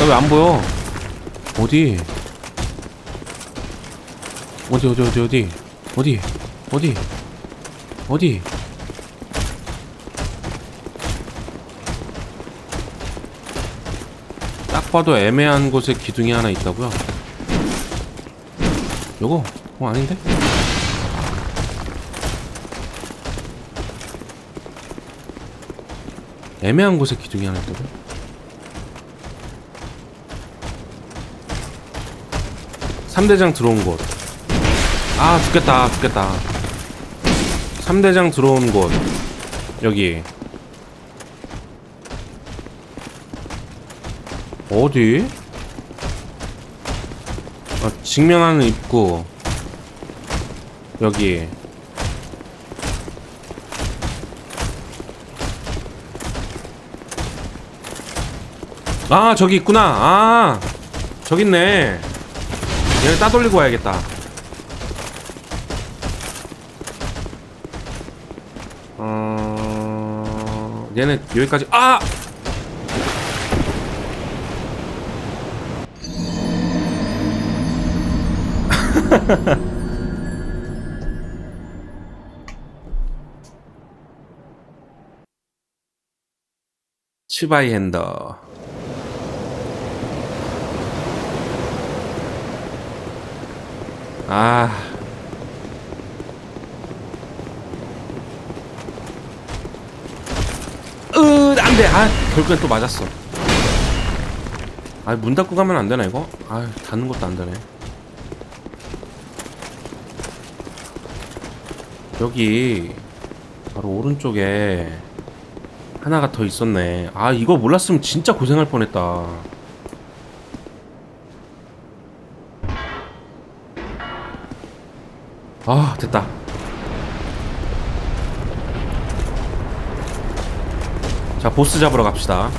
나 왜 안 보여? 어디? 어디 어디 어디 어디 어디 어디 어디 딱 봐도 애매한 곳에 기둥이 하나 있다고요? 요거? 어 아닌데? 애매한 곳에 기둥이 하나 있다고요? 삼대장 들어온 곳. 아, 죽겠다, 죽겠다. 삼대장 들어온 곳. 여기. 어디? 아, 직면하는 입구. 여기. 아, 저기 있구나. 아, 저기 있네. 얘를 따돌리고 와야겠다. 어... 얘는 여기까지 아! 치바이 핸더 아. 으, 안 돼. 아, 결국엔 또 맞았어. 아, 문 닫고 가면 안 되나, 이거? 아, 닫는 것도 안 되네. 여기, 바로 오른쪽에 하나가 더 있었네. 아, 이거 몰랐으면 진짜 고생할 뻔했다. 아 됐다 자 보스 잡으러 갑시다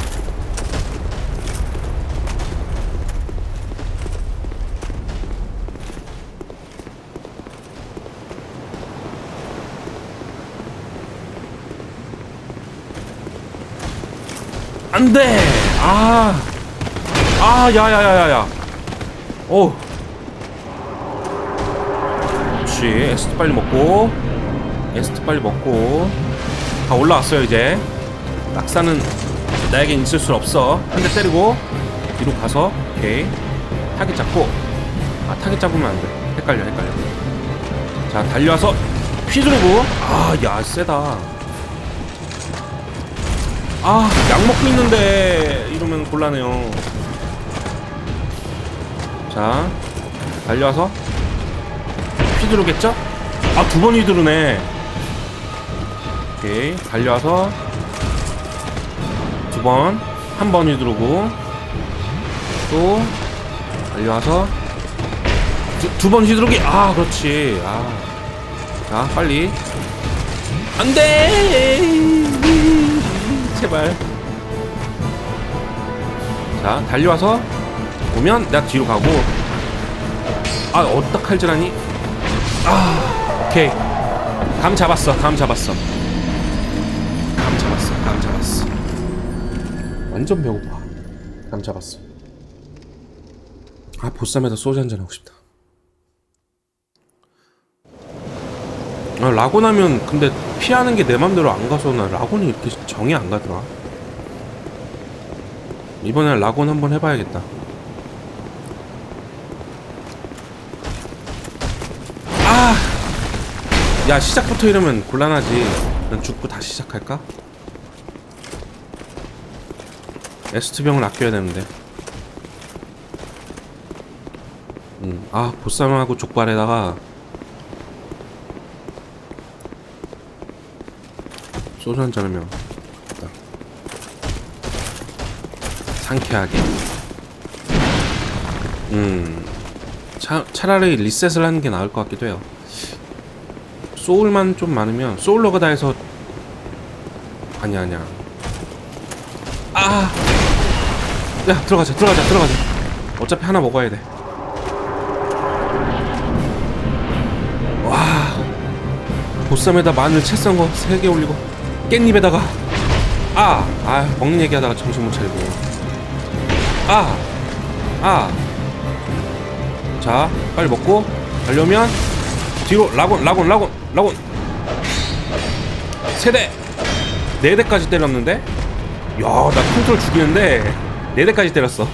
안돼 아 아, 야야야야야. 오. 그렇지. 에스트 빨리 먹고. 에스트 빨리 먹고. 다 올라왔어요, 이제. 낙사는 나에겐 있을 수 없어. 한 대 때리고. 뒤로 가서. 오케이. 타겟 잡고. 아, 타겟 잡으면 안 돼. 헷갈려, 헷갈려. 자, 달려와서 휘두르고. 아, 야, 세다. 아, 약 먹고 있는데 이러면 곤란해요. 자, 달려와서 휘두르겠죠? 아, 두 번 휘두르네. 오케이, 달려와서 두 번, 한 번 휘두르고 또 달려와서 두번 휘두르기. 아, 그렇지. 아, 자, 빨리. 안 돼! 제발. 자, 달려와서 오면 내가 뒤로 가고. 아, 어떡할 줄 아니? 아, 오케이. 감 잡았어. 감 잡았어. 감 잡았어. 감 잡았어. 완전 배고파. 감 잡았어. 아, 보쌈에다 소주 한잔 하고 싶다. 아, 라곤 하면 근데 피하는 게 내 맘대로 안 가서 나 라곤이 이렇게 정이 안 가더라. 이번엔 라곤 한번 해봐야겠다. 아! 야, 시작부터 이러면 곤란하지. 난 죽고 다시 시작할까? 에스트병을 아껴야 되는데. 음, 아, 보쌈하고 족발에다가 소주 한잔 하면 좋다. 상쾌하게. 음, 차, 차라리 리셋을 하는 게 나을 것 같기도 해요. 소울만 좀 많으면 소울러가 다 해서 아니야 아니야. 아, 야 들어가자 들어가자 들어가자. 어차피 하나 먹어야 돼. 와, 보쌈에다 마늘 채 썬거세개 올리고 깻잎에다가 아, 아 먹는 얘기하다가 정신 못 차리고 아 아. 자, 빨리 먹고 가려면 뒤로 라곤, 라곤, 라곤, 라곤. 세 대, 네 대까지 때렸는데. 야, 나 컨트롤 죽이는데 네 대까지 때렸어.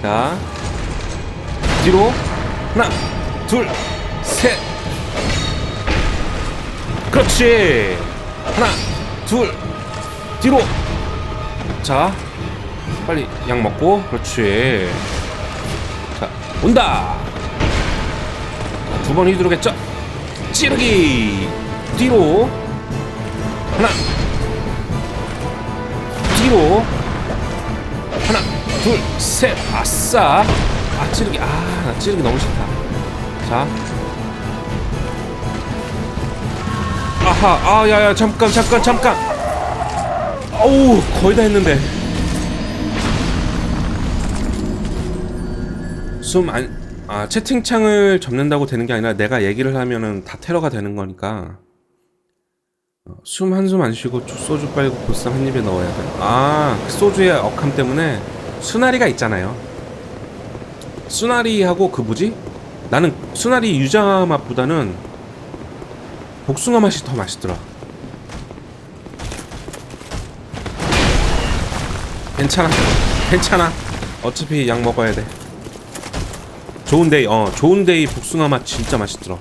자, 뒤로 하나, 둘, 셋. 그렇지. 하나, 둘, 뒤로. 자, 빨리 약 먹고. 그렇지. 자, 온다. 두 번 휘두르겠죠? 찌르기. 뒤로. 하나. 뒤로. 하나, 둘, 셋. 아싸. 아, 찌르기. 아, 나 찌르기 너무 싫다. 자. 아하, 아, 야, 야, 잠깐, 잠깐, 잠깐. 어우, 거의 다 했는데. 숨 안, 아, 채팅창을 접는다고 되는 게 아니라 내가 얘기를 하면은 다 테러가 되는 거니까. 어, 숨 한숨 안 쉬고 조- 소주 빨고 보쌈 한 입에 넣어야 돼. 아, 그 소주의 억함 때문에 수나리가 있잖아요. 수나리하고 그 뭐지? 나는 수나리 유자 맛보다는 복숭아 맛이 더 맛있더라. 괜찮아, 괜찮아. 어차피 약 먹어야 돼. 좋은 데이, 어, 좋은 데이 복숭아 맛 진짜 맛있더라.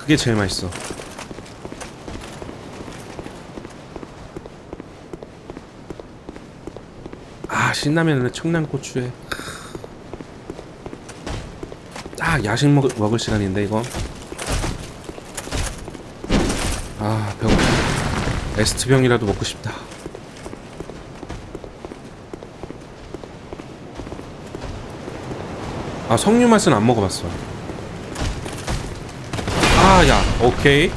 그게 제일 맛있어. 아, 신라면에 청양고추에. 딱 야식 먹, 먹을 시간인데, 이거. 아, 배고파. 에스트병이라도 먹고 싶다. 아, 석류 맛은 안 먹어봤어. 아, 야, 오케이.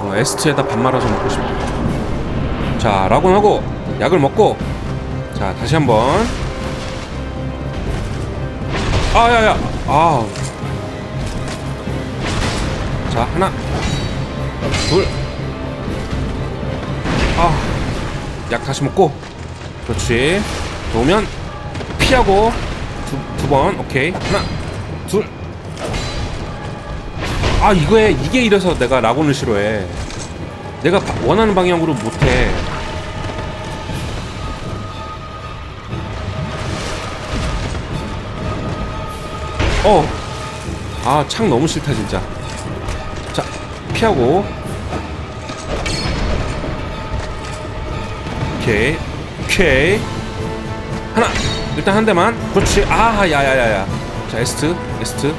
어, 에스트에다 밥 말아서 먹고 싶다. 자, 라곤 하고 약을 먹고, 자, 다시 한번. 아, 야, 야, 아. 자, 하나, 둘. 아, 약 다시 먹고. 그렇지. 오면 피하고 두두번 오케이. 하나 둘. 아 이거에 이게 이래서 내가 라곤을 싫어해. 내가 바- 원하는 방향으로 못해. 어 아 창 너무 싫다 진짜. 자 피하고. 오케이. 오케이 하나. 일단 한 대만. 그렇지. 아 야야야야. 자 에스트 에스트.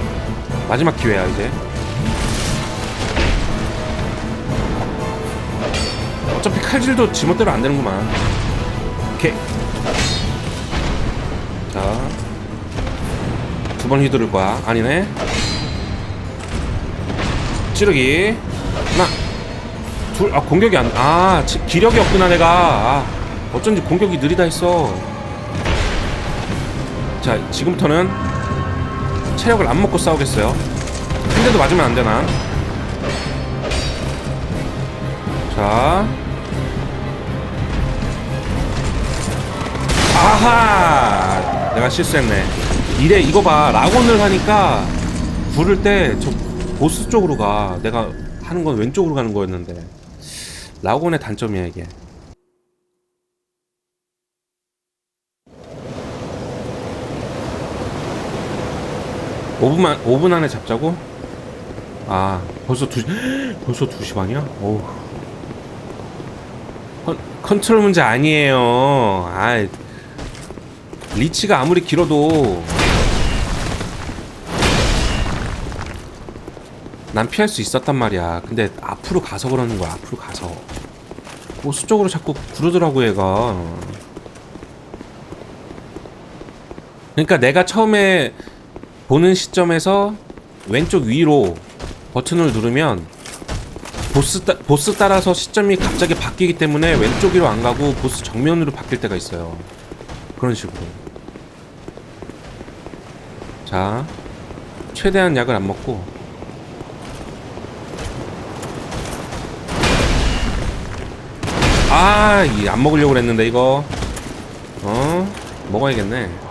마지막 기회야 이제. 어차피 칼질도 지멋대로 안 되는구만. 오케이. 자두 번 휘두를 거야. 아니네. 찌르기. 하나. 둘. 아 공격이 안아 기력이 없구나 내가. 아, 어쩐지 공격이 느리다 했어 자 지금부터는 체력을 안 먹고 싸우겠어요. 한 대도 맞으면 안 되나 자. 아하! 내가 실수했네. 이래 이거 봐. 라곤을 하니까 부를 때 저 보스 쪽으로 가. 내가 하는 건 왼쪽으로 가는 거였는데. 라곤의 단점이야 이게 오분만오분 안에 잡자고? 아 벌써 두 벌써 2시 반이야? 어우. 컨, 컨트롤 문제 아니에요. 아 리치가 아무리 길어도. 난 피할 수 있었단 말이야. 근데 앞으로 가서 그러는 거야 앞으로 가서. 보스 쪽으로 자꾸 구르더라고 얘가. 그러니까 내가 처음에 보는 시점에서 왼쪽 위로 버튼을 누르면 보스, 따, 보스 따라서 시점이 갑자기 바뀌기 때문에 왼쪽 위로 안 가고 보스 정면으로 바뀔 때가 있어요. 그런 식으로. 자, 최대한 약을 안 먹고 아, 이 안 먹으려고 그랬는데 이거. 어? 먹어야겠네.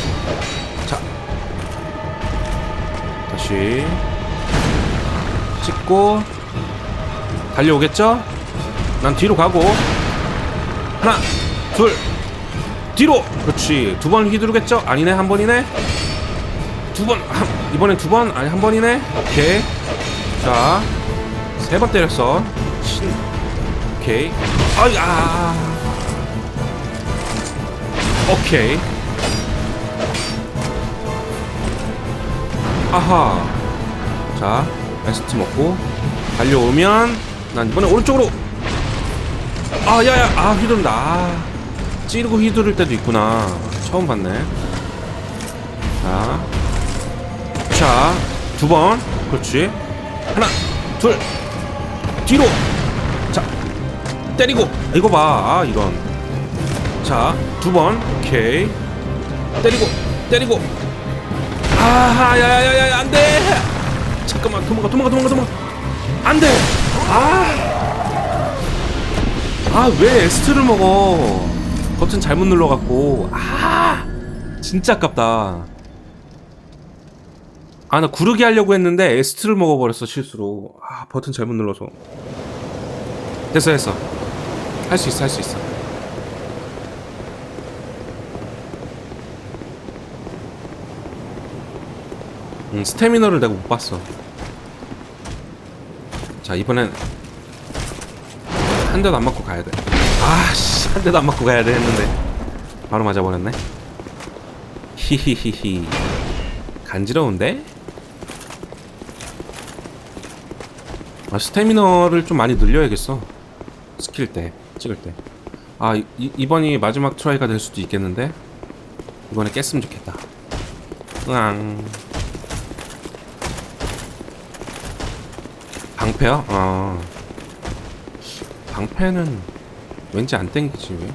다시. 찍고. 달려오겠죠? 난 뒤로 가고. 하나 둘. 뒤로! 그렇지. 두 번 휘두르겠죠? 아니네 한 번이네? 두 번 이번엔 두 번? 아니 한 번이네? 오케이. 자 세 번 때렸어. 신. 오케이. 아이 아. 오케이 아하. 자 에스트 먹고 달려오면 난 이번에 오른쪽으로. 아 야야 아 휘두른다. 아, 찌르고 휘두를 때도 있구나. 처음 봤네. 자자두 번. 그렇지. 하나 둘 뒤로. 자 때리고. 이거 봐. 아, 이런 자 두 번. 오케이. 때리고 때리고 아하 야야야야 안돼. 잠깐만 도망가 도망가 도망가 도망가. 안돼. 아아왜 에스트를 먹어? 버튼 잘못 눌러갖고. 아 진짜 아깝다. 아 나 구르기 하려고 했는데 에스트를 먹어버렸어 실수로. 아 버튼 잘못 눌러서. 됐어 됐어. 할 수 있어 할 수 있어 음, 스태미너를 내가 못 봤어. 자 이번엔 한 대도 안 맞고 가야 돼. 아 씨 한 대도 안 맞고 가야 돼 했는데 바로 맞아버렸네. 히히히히. 간지러운데? 아 스태미너를 좀 많이 늘려야겠어. 스킬 때 찍을 때 아 이번이 마지막 트라이가 될 수도 있겠는데? 이번에 깼으면 좋겠다. 으앙 방패요? 어 방패는 왠지 안 땡기지 왜?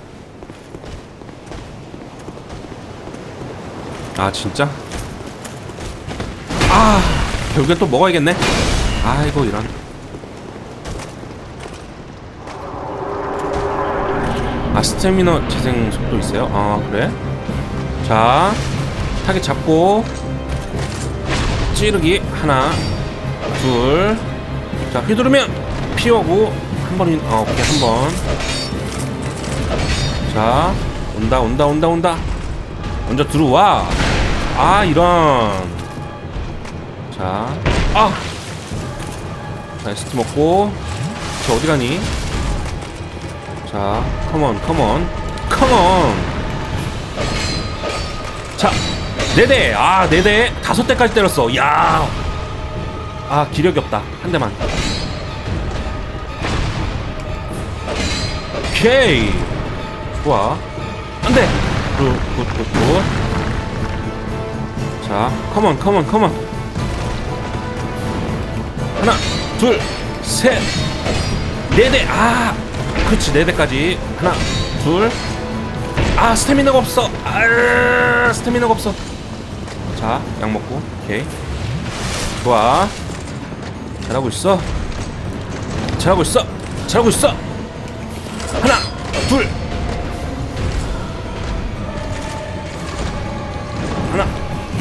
아 진짜? 아 결국엔 또 먹어야겠네 아이고 이런 아 스태미너 재생 속도 있어요? 아 그래? 자 타겟 잡고 찌르기 하나 둘 자 휘두르면 피하고 한 번인 어 오케이 한 번. 자 온다 온다 온다 온다. 먼저 들어와. 아 이런. 자 아! 자 에스트 먹고. 저 어디 가니? 자 컴온 컴온 컴온 자 네 대. 아 네 대. 다섯 대까지 때렸어. 야 아 기력이 없다. 한 대만. 오케이. 좋아. 안돼 굿굿굿굿. 자 컴온 컴온 컴온 하나 둘셋. 네대. 아 그렇지. 네 대까지. 하나 둘 아 스태미너가 없어. 아 스태미너가 없어. 자 약 먹고. 오케이. 좋아 잘하고 있어? 잘하고 있어? 잘하고 있어? 하나 둘. 하나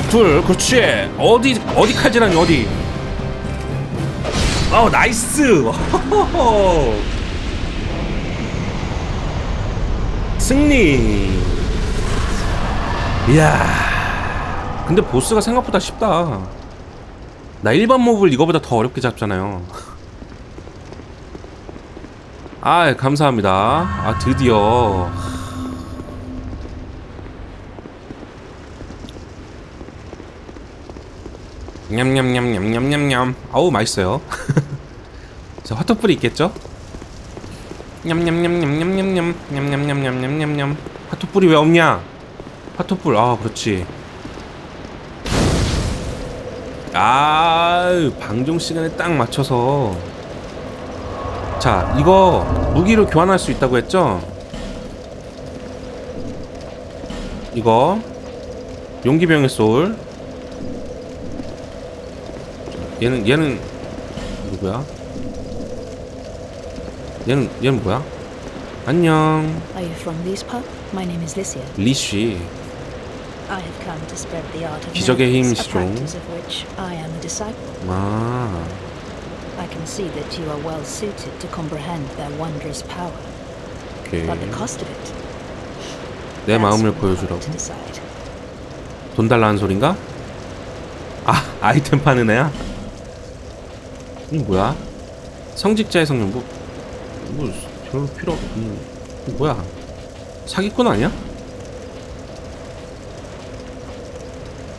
둘 그렇지. 어디 어디 칼질하니 어디? 어 나이스. 승리. 이야. 근데 보스가 생각보다 쉽다 나 일반 몹을 이거보다 더 어렵게 잡잖아요 아 감사합니다 아 드디어 냠냠냠냠냠냠냠 아우 맛있어요 자 화토불이 있겠죠? 냠냠냠냠냠냠냠 냠냠냠냠냠냠 하토불이 왜 없냐? 하토불 아 그렇지. 아 방종 시간에 딱 맞춰서 자 이거 무기로 교환할 수 있다고 했죠? 이거 용기병의 소울 얘는 얘는 누구야? 얘는 얘는 뭐야? 안녕 Are you from these parts? My name is Lycia. 리쉬 기적의 a disciple. 아 I can see that you are well suited to comprehend their wondrous power, 오케이 but the cost of it. 내 마음을 보여주라고. 돈 달라는 소린가? 아 아이템 파는 애야? 이 뭐야? 성직자의 성령 뭐, 뭐 별로 필요 없는 뭐야? 사기꾼 아니야?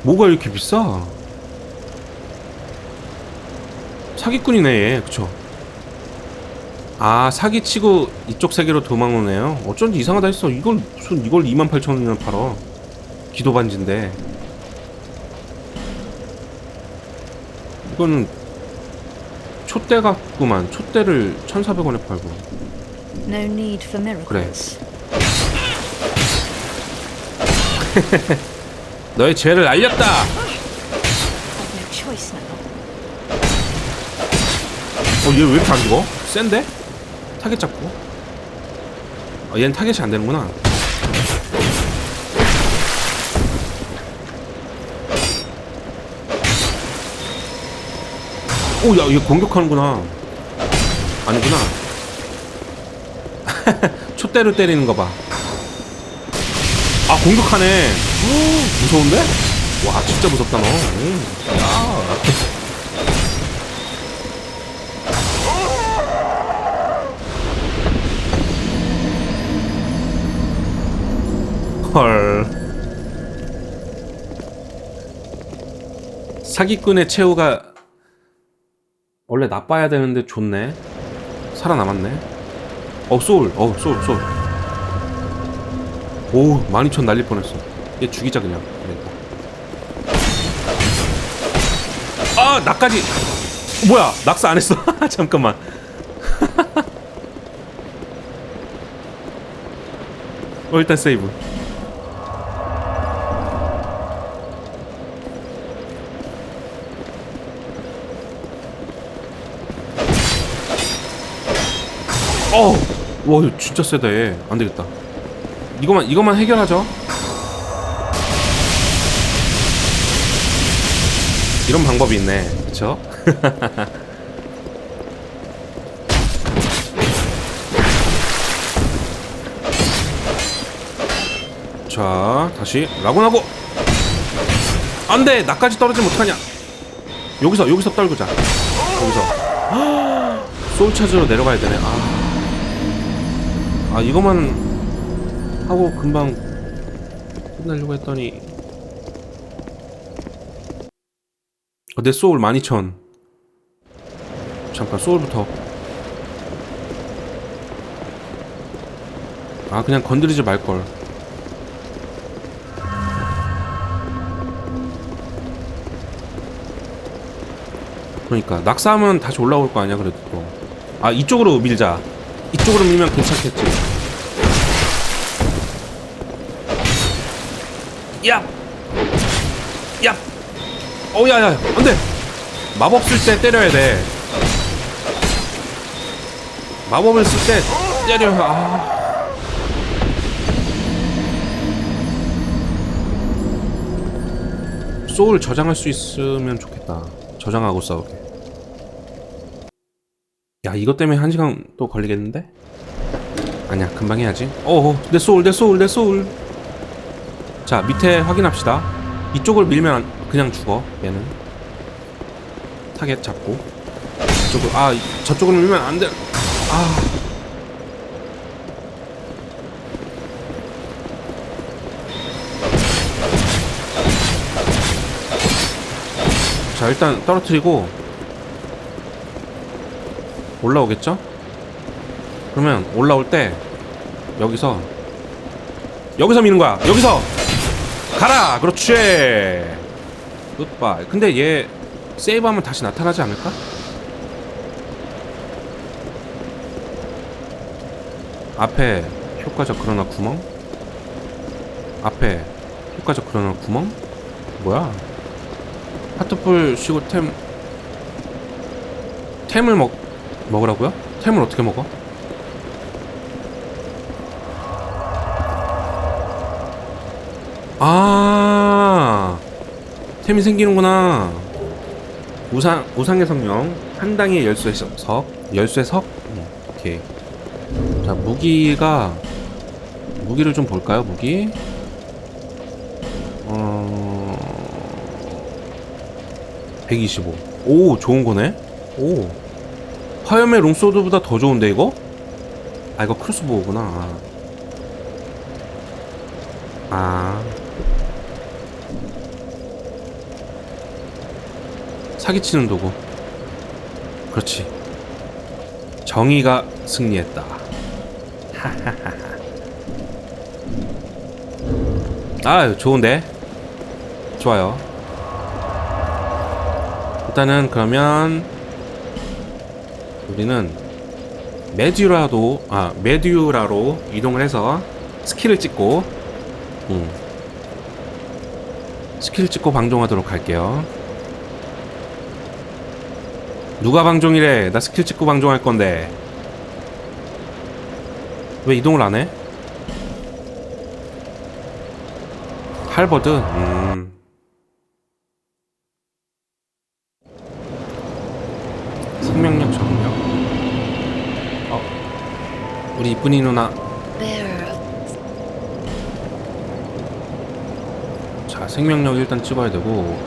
뭐가 이렇게 비싸? 사기꾼이네 얘 그쵸? 아 사기치고 이쪽 세계로 도망오네요. 어쩐지 이상하다 했어. 이걸 무슨 이걸 28,000원이나 팔아. 기도 반지인데. 이거는 촛대 같구만. 촛대를 1,400원에 팔고. Miracles. 너의 죄를 알렸다. 어 얘 왜 이렇게 안 죽어? 센데? 타겟 잡고 아 얘는 타겟이 안 되는구나 오 야 얘 공격하는구나 아니구나 촛대로 때리는 거봐 아 공격하네 오, 무서운데? 와 진짜 무섭다 너 오, 야 헐. 사기꾼의 최후가 원래 나빠야 되는데 좋네. 살아남았네. 어 소울. 어 소울 소울. 오12,000 날릴 뻔했어. 얘 죽이자 그냥. 아 나까지. 뭐야 낙사 안 했어. 잠깐만. 어 일단 세이브. 어, 와 이거 진짜 세다 얘. 안 되겠다. 이거만 이거만 해결하죠. 이런 방법이 있네, 그쵸? 자, 다시 라곤하고 안 돼, 나까지 떨어지면 어떡하냐? 여기서 여기서 떨구자. 여기서 소울 차지로 내려가야 되네. 아. 아 이거만 하고 금방 끝내려고 했더니 어, 내 소울 12,000 잠깐 소울부터. 아 그냥 건드리지 말걸. 그러니까 낙사하면 다시 올라올 거 아니야 그래도 또. 아 이쪽으로 밀자. 이쪽으로 밀면 괜찮겠지 야! 야! 어, 야, 야, 안 돼! 마법 쓸 때 때려야 돼. 마법을 쓸 때 때려, 아. 소울 저장할 수 있으면 좋겠다. 저장하고 싸우게. 야, 이것 때문에 한 시간 또 걸리겠는데? 아니야, 금방 해야지. 어, 내 소울, 내 소울, 내 소울. 자 밑에 확인합시다. 이쪽을 밀면 안- 그냥 죽어 얘는. 타겟 잡고. 이쪽을 아 이- 저쪽을 밀면 안돼. 아. 자 일단 떨어뜨리고 올라오겠죠? 그러면 올라올 때 여기서 여기서 미는 거야. 여기서 가라 그렇지 굿바이 근데 얘 세이브하면 다시 나타나지 않을까? 앞에 효과적 그러나 구멍 앞에 효과적 그러나 구멍 뭐야 하트풀 쉬고 템 템을 먹 먹으라고요? 템을 어떻게 먹어? 아 템이 생기는구나. 우상 우상의 성령 한 당의 열쇠 석 열쇠 석? 음, 오케이. 자 무기가 무기를 좀 볼까요 무기? 어... 125 오 좋은 거네. 오. 화염의 롱소드보다 더 좋은데 이거? 아 이거 크로스보우구나. 아. 사기치는 도구. 그렇지. 정의가 승리했다. 아 좋은데? 좋아요. 일단은 그러면 우리는 메듀라도 아 메듀라로 이동을 해서 스킬을 찍고 음. 스킬 찍고 방종하도록 할게요 누가 방종이래? 나 스킬 찍고 방종할 건데. 왜 이동을 안 해? 할버드? 음. 생명력 적응력? 어. 우리 이쁜이 누나. 자 생명력 일단 찍어야 되고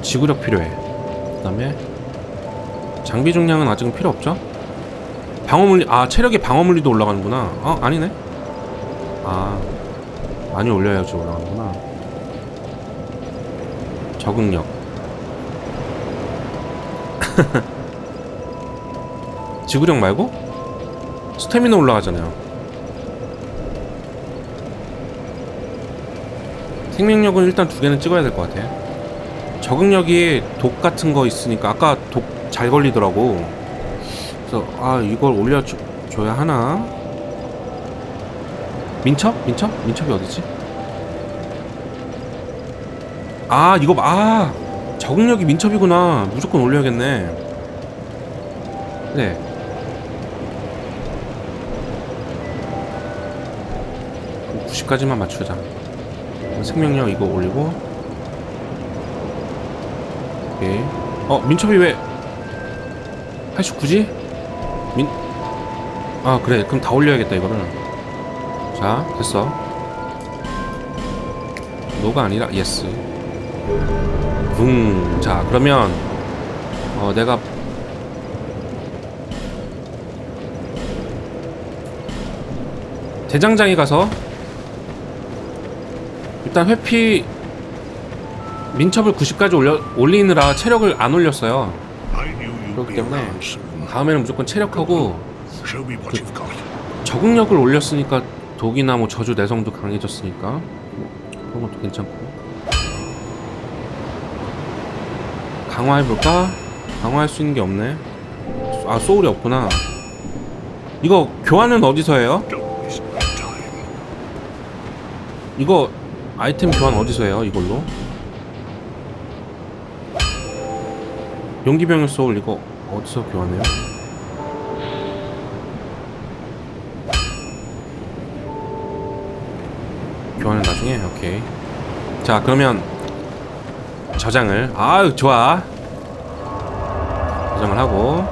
지구력 필요해. 그 다음에 장비 중량은 아직은 필요 없죠? 방어물리 아 체력이 방어물리도 올라가는구나. 어 아니네. 아 많이 올려야지 올라가는구나. 적응력. 지구력 말고? 스태미나 올라가잖아요. 생명력은 일단 두 개는 찍어야 될 것 같아. 적응력이 독 같은 거 있으니까 아까 독 잘 걸리더라고. 그래서 아 이걸 올려줘야 하나? 민첩? 민첩? 민첩이 어디지? 아 이거 아 적응력이 민첩이구나. 무조건 올려야겠네. 네. 90까지만 맞추자. 생명력 이거 올리고 오케이 어 민첩이 왜 89지? 민... 아 그래. 그럼 다 올려야겠다 이거를 자 됐어. 노가 아니라 예스. 붕자 그러면 어 내가 대장장이 가서 일단 회피 민첩을 90까지 올려 올리느라 체력을 안 올렸어요. 그렇기 때문에 다음에는 무조건 체력하고 got. 적응력을 올렸으니까 독이나 뭐 저주 내성도 강해졌으니까 뭐 그런 것도 괜찮고 강화해볼까? 강화할 수 있는 게 없네. 아 소울이 없구나. 이거 교환은 어디서 해요? 이거 아이템 교환 어디서 해요? 이걸로? 용기병의 소울 이거 어디서 교환해요? 교환은 나중에 오케이. 자 그러면 저장을 아유 좋아. 저장을 하고